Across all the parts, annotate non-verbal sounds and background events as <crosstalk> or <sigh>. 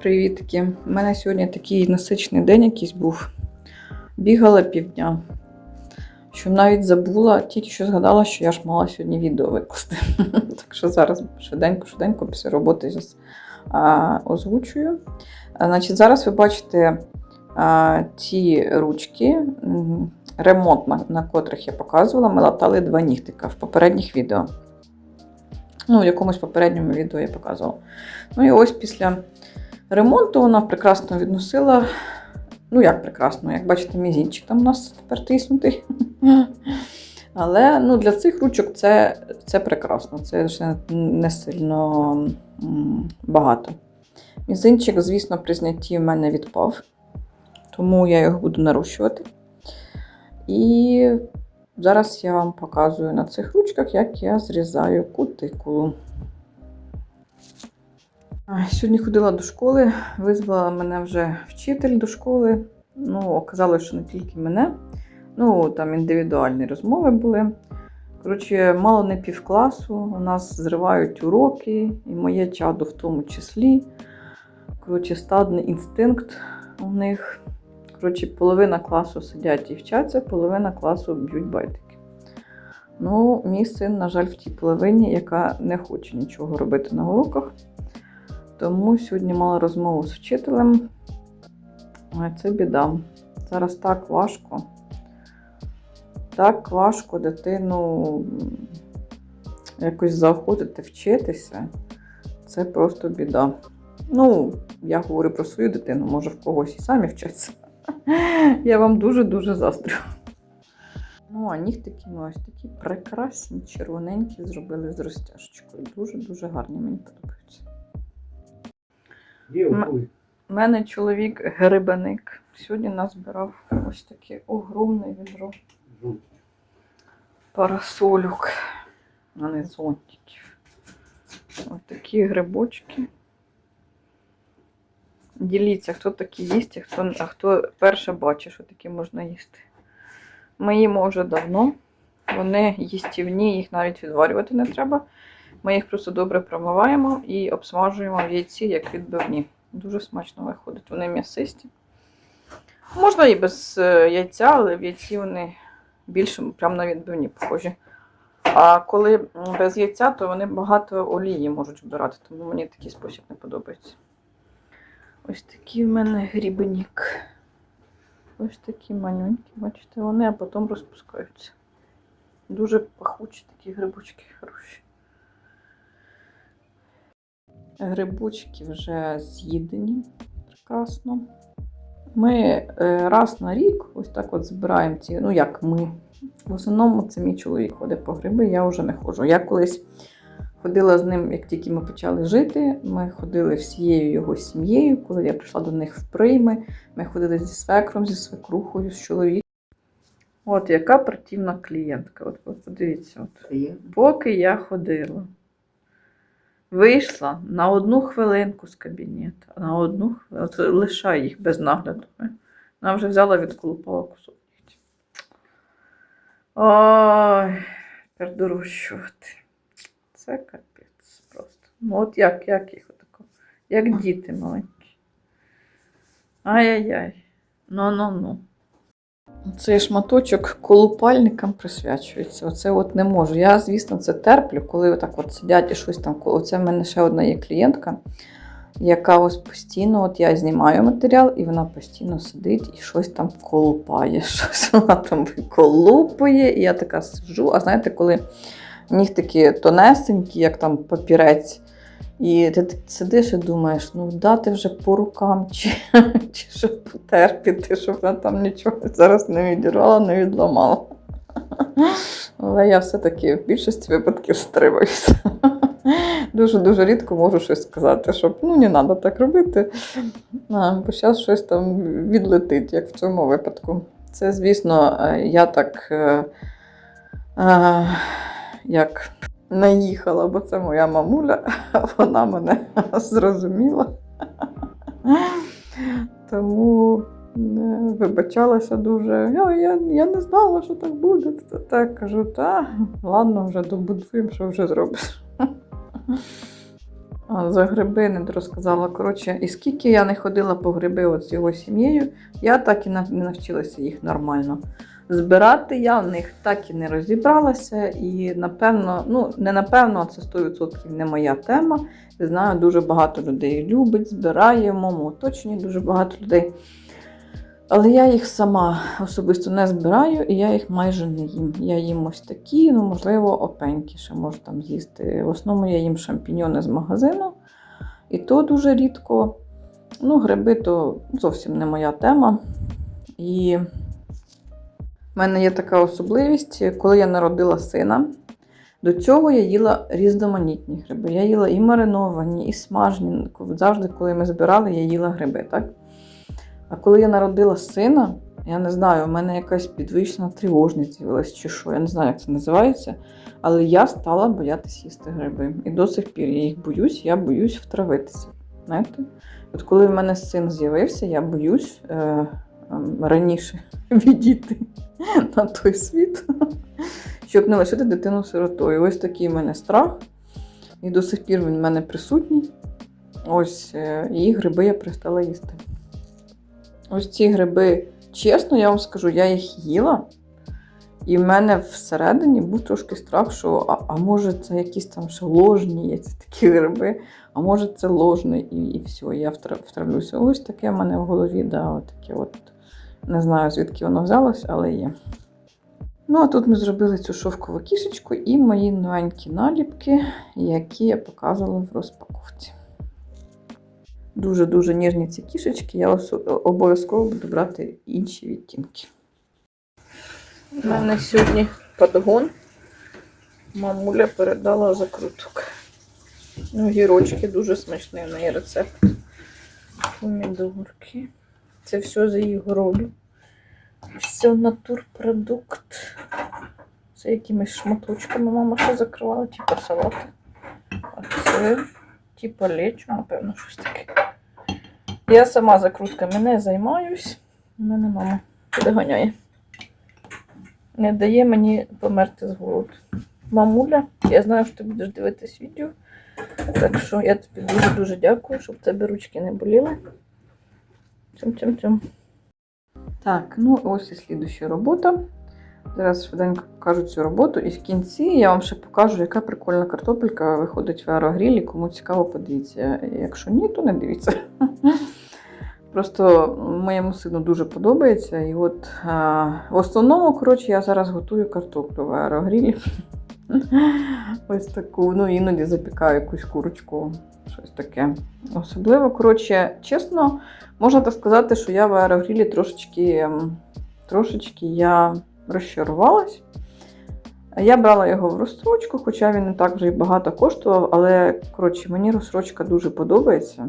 Привітки. У мене сьогодні такий насичений день якийсь був. Бігала півдня. Що навіть забула, тільки що згадала, що я ж мала сьогодні відео викласти. <laughs> Так що зараз швиденько-швиденько після роботи зараз, озвучую. Значить, зараз ви бачите а, ці ручки, ремонт, на, на котрих я показувала. Ми латали два нігтика в попередніх відео. Ну, в якомусь попередньому відео я показувала. Ну і ось після ремонту вона прекрасно відносила. Ну, як прекрасно, як бачите, мізінчик там у нас тепер тиснутий. Але ну, для цих ручок це, це прекрасно, це ще не сильно багато. Мізинчик, звісно, при знятті в мене відпав, тому я його буду нарощувати. І зараз я вам показую на цих ручках, як я зрізаю кутикулу. Сьогодні ходила до школи, визвала мене вже вчитель до школи. Ну, оказалось, що не тільки мене. Ну, там індивідуальні розмови були. Коротше, мало не півкласу. У нас зривають уроки, і моє чадо в тому числі. Коротше, стадний інстинкт у них. Коротше, половина класу сидять і вчаться, половина класу б'ють байтики. Ну, мій син, на жаль, в тій половині, яка не хоче нічого робити на уроках. Тому сьогодні мала розмову з вчителем. Це біда. Зараз так важко. Так важко дитину якось заохотити вчитися. Це просто біда. Ну, я говорю про свою дитину, може в когось і самі вчаться. <laughs> Я вам дуже-дуже заздрю. Ну, а нігтики ми ось такі прекрасні, червоненькі зробили з розтяжечкою. Дуже-дуже гарні, мені подобаються. Є У мене чоловік грибаник. Сьогодні назбирав ось таке огромне відро Жовтий. парасольок, а не зонтиків. Ось такі грибочки. Діліться, хто такі їсть, а хто, а хто перше бачить, що такі можна їсти. Ми їмо вже давно. Вони їстівні, їх навіть відварювати не треба. Ми їх просто добре промиваємо і обсмажуємо в яйці, як відбивні. Дуже смачно виходить. Вони м'ясисті. Можна і без е, яйця, але в яйці вони більше прямо на відбивні похожі. А коли без яйця, то вони багато олії можуть вбирати, тому мені такий спосіб не подобається. Ось такий в мене грібенік. Ось такі манюнькі, бачите, вони а потім розпускаються. Дуже пахучі такі грибочки хороші. Грибочки вже з'їдені прекрасно. Ми е, раз на рік ось так от збираємо ці, ну як ми. В основному це мій чоловік ходить по гриби, я вже не ходжу. Я колись ходила з ним, як тільки ми почали жити. Ми ходили всією його сім'єю. Коли я прийшла до них в прийми, ми ходили зі свекром, зі свекрухою, з чоловіком. От яка партійна клієнтка. От подивіться, от. Поки я ходила, вийшла на одну хвилинку з кабінету, на одну хвилинку, лишай їх без нагляду. Вона вже взяла від відколупала кусок. Ой, тепер. Це капець просто. Ну от як, як їх отако? Як діти маленькі. Ай-яй-яй. Ну-ну-ну. Цей шматочок колупальникам присвячується. Оце от не можу. Я, звісно, це терплю, коли отак от сидять і щось там. Оце в мене ще одна є клієнтка, яка ось постійно, от я знімаю матеріал, і вона постійно сидить і щось там колупає. <laughs> Щось вона там виколупує. І я така сижу. А знаєте, коли нігтики тонесенькі, як там папірець. І ти сидиш і думаєш, ну дати вже по рукам, <laughs> чи, чи щоб потерпіти, щоб вона там нічого зараз не відірвала, не відламала. Але я все-таки в більшості випадків стримуюся. Дуже-дуже рідко можу щось сказати, щоб ну не треба так робити. Бо зараз щось там відлетить, як в цьому випадку. Це, звісно, е, я так е, е, як наїхала, бо це моя мамуля, <laughs> вона мене зрозуміла. Тому не вибачалася дуже. Я, я, я не знала, що так буде. Та так кажу, та ладно, вже добудуємо, що вже зробиш. За гриби не розказала. Коротше, і скільки я не ходила по гриби з його сім'єю, я так і не навчилася їх нормально збирати. Я в них так і не розібралася. І напевно, ну не напевно, а це 100% не моя тема. Я знаю, дуже багато людей любить, збирає в моєму оточенні дуже багато людей. Але я їх сама особисто не збираю, і я їх майже не їм. Я їм ось такі, ну, можливо, опенькі ще можу там з'їсти. В основному я їм шампіньони з магазину, і то дуже рідко. Ну, гриби то зовсім не моя тема. І в мене є така особливість, коли я народила сина. До цього я їла різноманітні гриби. Я їла і мариновані, і смажені. Завжди, коли ми збирали, я їла гриби, так? А коли я народила сина, я не знаю, у мене якась підвищена тривожність з'явилась чи що, я не знаю, як це називається. Але я стала боятися їсти гриби. І до сих пір я їх боюсь, я боюсь втравитися. Знаєте? От коли в мене син з'явився, я боюсь е, раніше <laughs> відійти на той світ, щоб не лишити дитину сиротою. Ось такий в мене страх. І до сих пір він в мене присутній. Ось е, і гриби я перестала їсти. Ось ці гриби, чесно, я вам скажу, я їх їла. І в мене всередині був трошки страх, що а, а може це якісь там ще ложні є ці такі гриби, а може це ложне, і, і все, я втравлюся. Ось таке в мене в голові, да, от таке от. Не знаю, звідки воно взялось, але є. Ну, а тут ми зробили цю шовкову кішечку і мої новенькі наліпки, які я показувала в розпаковці. Дуже-дуже ніжні ці кішечки, я обов'язково буду брати інші відтінки. У мене сьогодні подгон. Мамуля передала закруток. Ну, гірочки дуже смачний в неї рецепт. Помідорки. Це все за її городу. Все натурпродукт. Це якимись шматочками мама ще закривала, типу салати. А це типу лечо, напевно, щось таке. Я сама закрутками не займаюсь. У мене мама підганяє. Не дає мені померти з голоду. Мамуля, я знаю, що ти будеш дивитись відео. Так що я тобі дуже-дуже дякую, щоб тебе ручки не боліли. Цьом-цьом-цьом. Так, ну ось і слідуща робота. Зараз швиденько покажу цю роботу. І в кінці я вам ще покажу, яка прикольна картопелька виходить в аерогрілі. Кому цікаво, подивіться. Якщо ні, то не дивіться. <laughs> Просто моєму сину дуже подобається. І от а, в основному, коротше, я зараз готую картоплю в аерогрілі. Ось таку. Ну, іноді запікаю якусь курочку, щось таке. Особливо, коротше, чесно, можна так сказати, що я в аерогрілі трошечки, ем, трошечки я розчарувалась. Я брала його в розстрочку, хоча він не так вже й багато коштував, але коротше, мені розсрочка дуже подобається.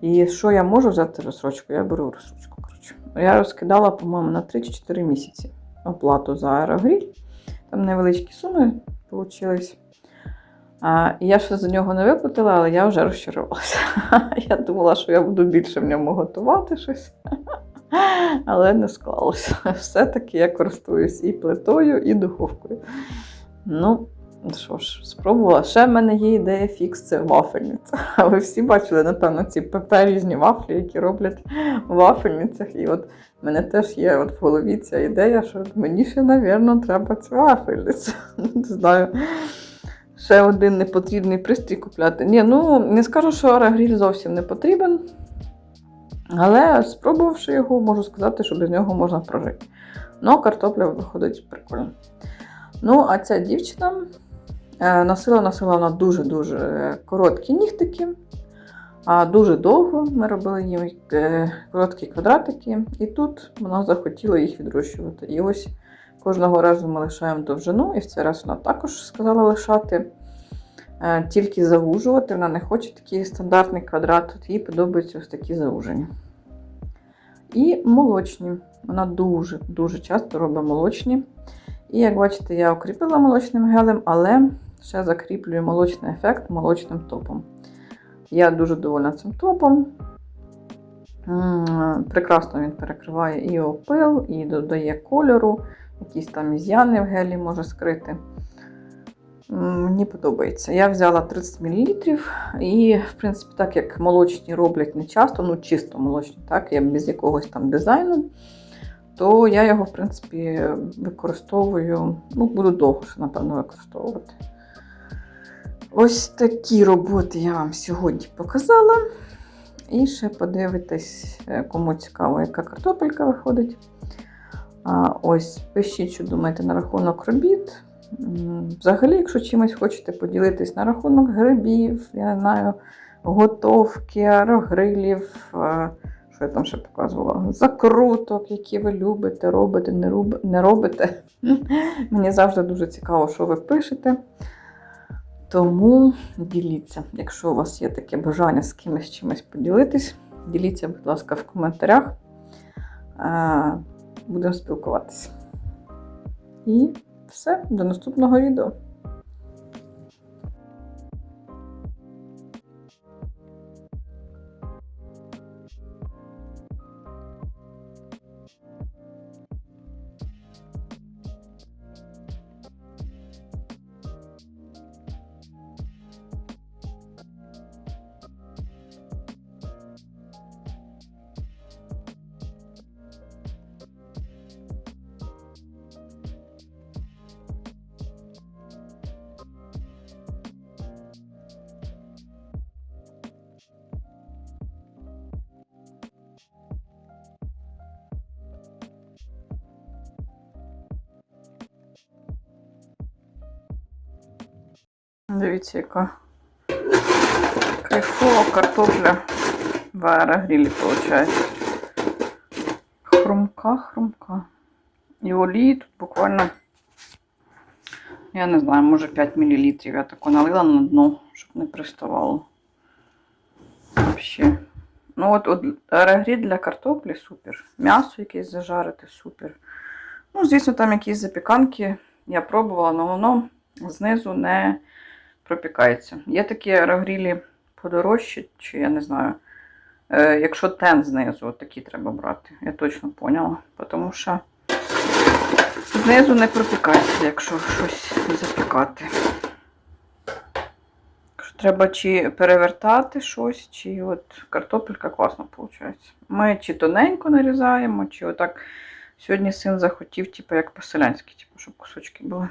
І що я можу взяти розсрочку? Я беру розсрочку. Коротше. Я розкидала, по-моєму, на 3-4 місяці оплату за аерогріль. Там невеличкі суми вийшли. А, я ще за нього не виплатила, але я вже розчарувалася. <laughs> Я думала, що я буду більше в ньому готувати щось. <laughs> Але не склалося. <laughs> Все-таки я користуюсь і плитою, і духовкою. Ну, що ж, спробувала. Ще в мене є ідея фікс це вафельниця. <laughs> Ви всі бачили, напевно, ці різні вафлі, які роблять в вафельницях. І от в мене теж є от в голові ця ідея, що мені ще, напевно, треба цю вафельницю. <laughs> Не знаю. Ще один непотрібний пристрій купляти. Ні, ну не скажу, що аерогріль зовсім не потрібен. Але спробувавши його, можу сказати, що без нього можна прожити. Ну, картопля виходить прикольно. Ну, а ця дівчина носила носила вона дуже-дуже короткі нігтики, а дуже довго ми робили їм е, короткі квадратики, і тут вона захотіла їх відрощувати. І ось кожного разу ми лишаємо довжину, і в цей раз вона також сказала лишати. Е, Тільки завужувати, вона не хоче такий стандартний квадрат, тут їй подобаються ось такі заужені. І молочні. Вона дуже-дуже часто робить молочні. І як бачите, я укріпила молочним гелем, але ще закріплюю молочний ефект молочним топом. Я дуже довольна цим топом. Прекрасно він перекриває і опил, і додає кольору, якісь там ізяни в гелі може скрити. Мені подобається. Я взяла 30 мл і, в принципі, так як молочні роблять не часто, ну чисто молочні, так, я без якогось там дизайну, то я його, в принципі, використовую, ну, буду довго напевно, використовувати. Ось такі роботи я вам сьогодні показала. І ще подивитись, е, кому цікаво, яка картопелька виходить. Ось, пишіть, що думаєте на рахунок робіт. Взагалі, якщо чимось хочете поділитись на рахунок грибів, я не знаю, готовки, аерогрилів, що я там ще показувала, закруток, які ви любите, робите, не робите. <laughs> Мені завжди дуже цікаво, що ви пишете. Тому діліться, якщо у вас є таке бажання з кимось чимось поділитись, діліться, будь ласка, в коментарях. Е, Будемо спілкуватися. І все, до наступного відео. Дивіться, яка кайфова картопля в аерогрілі виходить. Хрумка, хрумка. І олії тут буквально, я не знаю, може 5 мл. Я таку налила на дно, щоб не приставало. Вообще. Ну от, от аерогріль для картоплі супер. М'ясо якесь зажарити супер. Ну, звісно, там якісь запіканки я пробувала, але воно знизу не пропікається. Є такі аерогрілі подорожчі, чи я не знаю. Е, якщо тен знизу, от такі треба брати. Я точно поняла. Тому що знизу не пропікається, якщо щось запікати. Треба чи перевертати щось, чи от картопелька класно виходить. Ми чи тоненько нарізаємо, чи отак. Сьогодні син захотів, типу, як по-селянськи, типу, щоб кусочки були.